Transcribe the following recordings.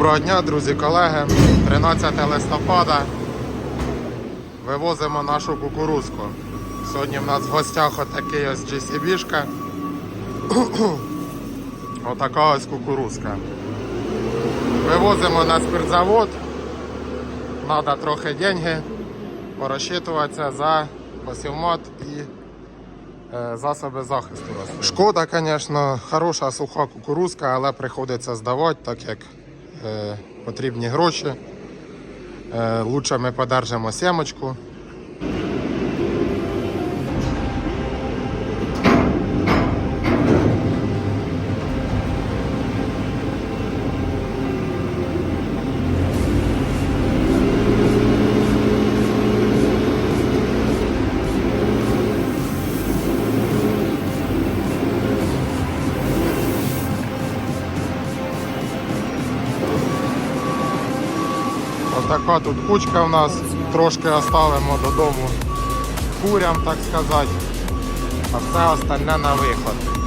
Доброго дня, друзі, колеги. 13 листопада. Вивозимо нашу кукурузку. Сьогодні в нас в гостях отакий ось GCB-шка. Отака ось кукурузка. Вивозимо на спиртзавод. Треба трохи деньги порозчитуватися за посівмат і е, засоби захисту. Шкода, звісно, хороша суха кукурузка, але приходиться здавати, так як потрібні гроші. Е, лучше ми подержимо сімочку. Отака тут кучка у нас. Трошки оставимо додому курям, так сказати. А все остальне на виход.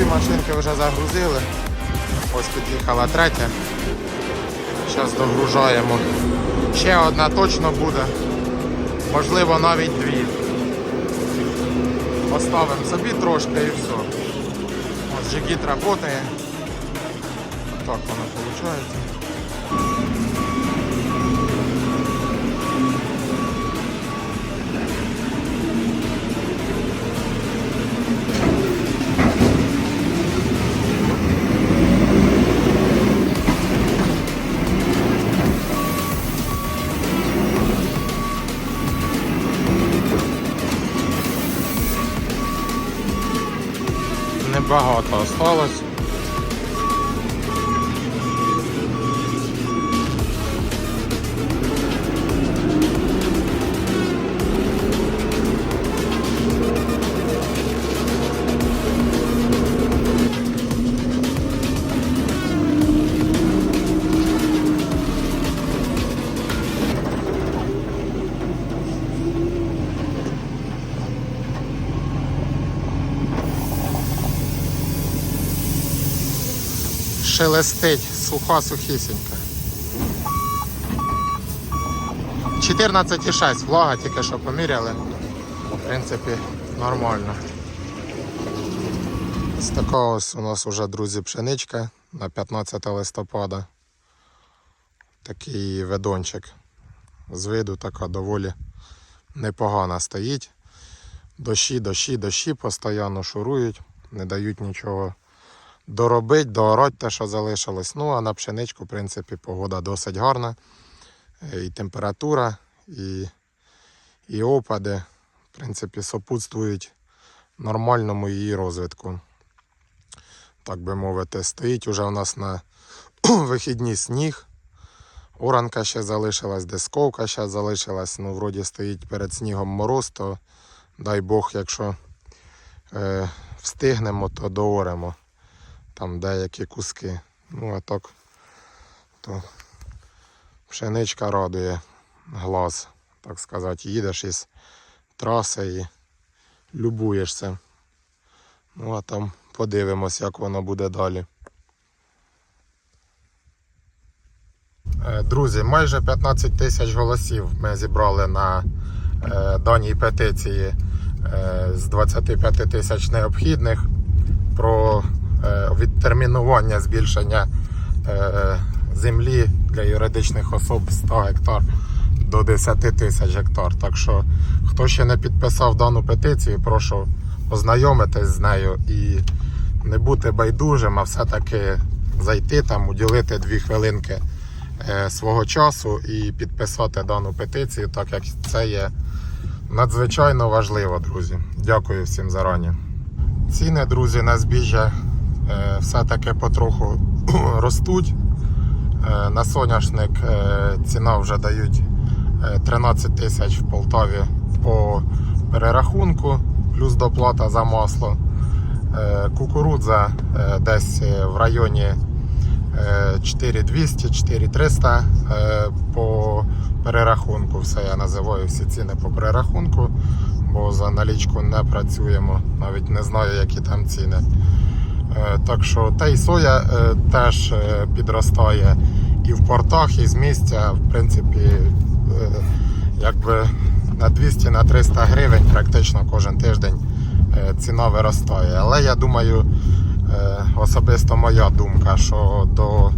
Дві машинки вже загрузили. Ось під'їхала третя. Зараз догружаємо. Ще одна точно буде. Можливо навіть дві. Поставимо собі трошки і все. Ось джигіт працює. Так воно виходить. Небагато осталось. Шелестить, суха сухісінька. 14,6 влага, тільки що поміряли. В принципі, нормально. Ось така ось у нас вже, друзі, пшеничка на 15 листопада. Такий ведончик. З виду така доволі непогана стоїть. Дощі, дощі, дощі постійно шурують, не дають нічого доробити, доорати те, що залишилось. Ну, а на пшеничку, в принципі, погода досить гарна. Е, І температура, і, і опади, в принципі, сопутствують нормальному її розвитку. Так би мовити, стоїть уже у нас на вихідні сніг. Оранка ще залишилась, дисковка ще залишилась. Ну, вроді стоїть перед снігом мороз, то дай Бог, якщо е, встигнемо, то дооремо там деякі куски. Ну а так то пшеничка радує глаз, так сказати. Їдеш із траси і любуєшся. Ну а там подивимось, як воно буде далі. Е, Друзі, майже 15 тисяч голосів ми зібрали на е, даній петиції е, з 25 тисяч необхідних про відтермінування збільшення е, землі для юридичних особ 100 гектар до 10 тисяч гектар. Так що, хто ще не підписав дану петицію, прошу ознайомитись з нею і не бути байдужим, а все-таки зайти там, уділити дві хвилинки е, свого часу і підписати дану петицію, так як це є надзвичайно важливо, друзі. Дякую всім зарані. Ціни, друзі, на збіжжя е, все-таки потроху ростуть. Е, На соняшник е, ціна вже дають е, 13 тисяч в Полтаві по перерахунку, плюс доплата за масло. Е, Кукурудза е, десь е, в районі е, 4200, 4300 е, по перерахунку. Все я називаю всі ціни по перерахунку, бо за налічку не працюємо. Навіть не знаю, які там ціни. Е, Так що та й соя е, теж е, підростає і в портах, і з місця, в принципі, якби на 200 на 300 гривень практично кожен тиждень ціна виростає. Але я думаю, особисто моя думка, що до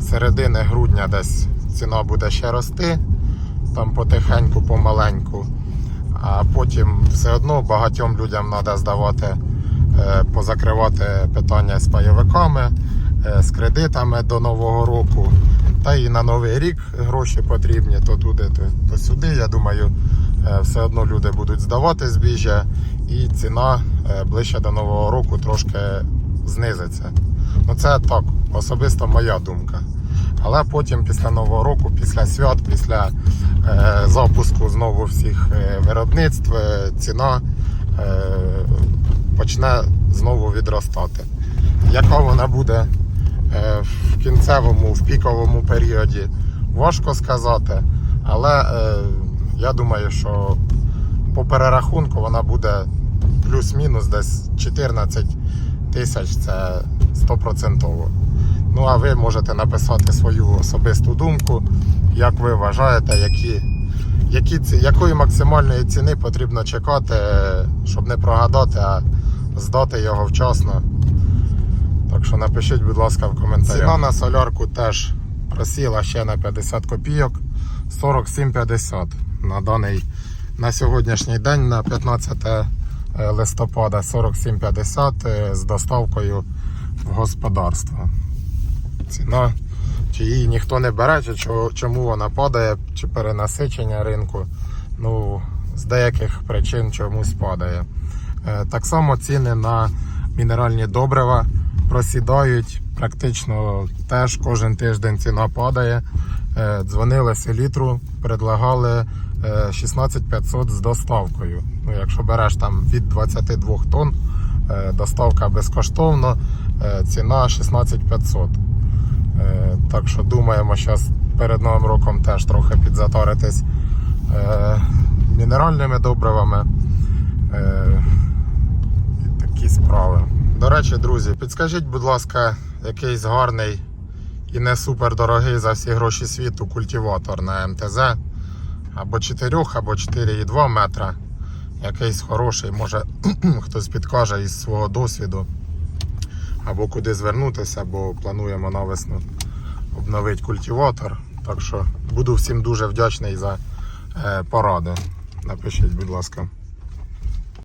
середини грудня десь ціна буде ще рости, там потихеньку, помаленьку. А потім все одно багатьом людям треба здавати, позакривати питання з пайовиками, е, з кредитами до Нового року. Та і на Новий рік гроші потрібні то туди, то, то сюди. Я думаю, е, все одно люди будуть здавати збіжжя, і ціна е, ближче до Нового року трошки знизиться. Ну це так, особисто моя думка. Але потім після Нового року, після свят, після е, запуску знову всіх е, виробництв, е, ціна е, почне знову відростати. Яка вона буде е, в кінцевому, в піковому періоді, важко сказати. Але е, я думаю, що по перерахунку вона буде плюс-мінус десь 14 тисяч, це 100%. Ну а ви можете написати свою особисту думку, як ви вважаєте, які, які, якої максимальної ціни потрібно чекати, е, щоб не прогадати, а здати його вчасно. Так що напишіть, будь ласка, в коментарях. Ціна на солярку теж просіла ще на 50 копійок 47,50 на даний на сьогоднішній день, на 15 е, листопада 47,50 е, з доставкою в господарство. Ціна, чи її ніхто не бере, чи чому вона падає, чи перенасичення ринку. Ну, з деяких причин чомусь падає. Е, Так само ціни на мінеральні добрива просідають. Практично теж кожен тиждень ціна падає. Е, Дзвонили селітру, предлагали е, 16500 з доставкою. Ну, якщо береш там від 22 тонн, е, доставка безкоштовно, е, ціна 16500. Е, Так що думаємо, зараз перед Новим роком теж трохи підзаторитись е, мінеральними добривами. Справи. До речі, друзі, підскажіть, будь ласка, якийсь гарний і не супер дорогий за всі гроші світу культиватор на МТЗ. Або 4, або 4,2 метра. Якийсь хороший, може хтось підкаже із свого досвіду. Або куди звернутися, бо плануємо на весну обновити культиватор. Так що буду всім дуже вдячний за е, поради. Напишіть, будь ласка.